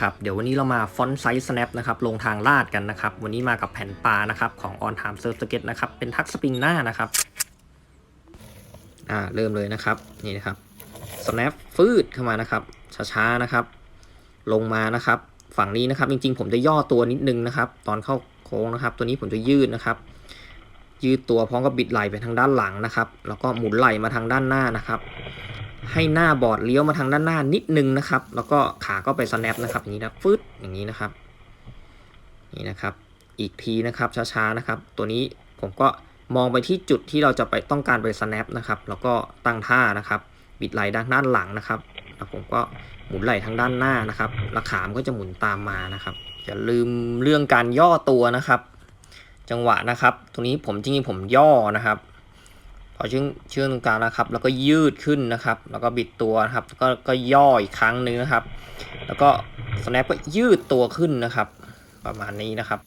ครับเดี๋ยววันนี้เรามาฟอนต์ไซส์ snap นะครับลงทางลาดกันนะครับ วันนี้มากับแผ่นปลานะครับของ on time surf skate นะครับ เป็นทักสปริงหน้านะครับอ่าเริ่มเลยนะครับนี่นะครับ snap ฟืดเข้ามานะครับช้าๆนะครับ ลงมานะครับ ฝั่งนี้นะครับ จริงๆ ผมจะย่อตัวนิดนึงนะครับ ตอนเข้าโค้งนะครับ ตัวนี้ผมจะยืดนะครับ ยืดตัวพร้อมกับบิดไหล่ไปทางด้านหลังนะครับ แล้วก็หมุนไหล่มาทางด้านหน้านะครับ ให้หน้าบอร์ดเลี้ยวมาทางด้านหน้านิดนึงนะครับ แล้วก็ขาก็ไป snap นะครับอย่างนี้นะฟึดอย่างนี้นะครับ นี่นะครับ อีกทีนะครับช้าๆนะครับ ตัวนี้ผมก็มองไปที่จุดที่เราจะไปต้องการไป snap นะครับ แล้วก็ตั้งท่านะครับ บิดไหล่ด้านด้านหลังนะครับ แล้วผมก็หมุนไหล่ทางด้านหน้านะครับแล้วขามก็จะหมุนตามมานะครับอย่าลืมเรื่องการย่อตัวนะครับ จังหวะนะครับ ตรงนี้ผมจริงๆผมย่อนะครับ พอเชืองเชืองตรงกลางนะครับ แล้วก็ยืดขึ้นนะครับ แล้วก็บิดตัวนะครับแล้วก็ก็ย่ออีกครั้งหนึงนะครับ แล้วก็ snap ก็ยืดตัวขึ้นนะครับ ประมาณนี้นะครับ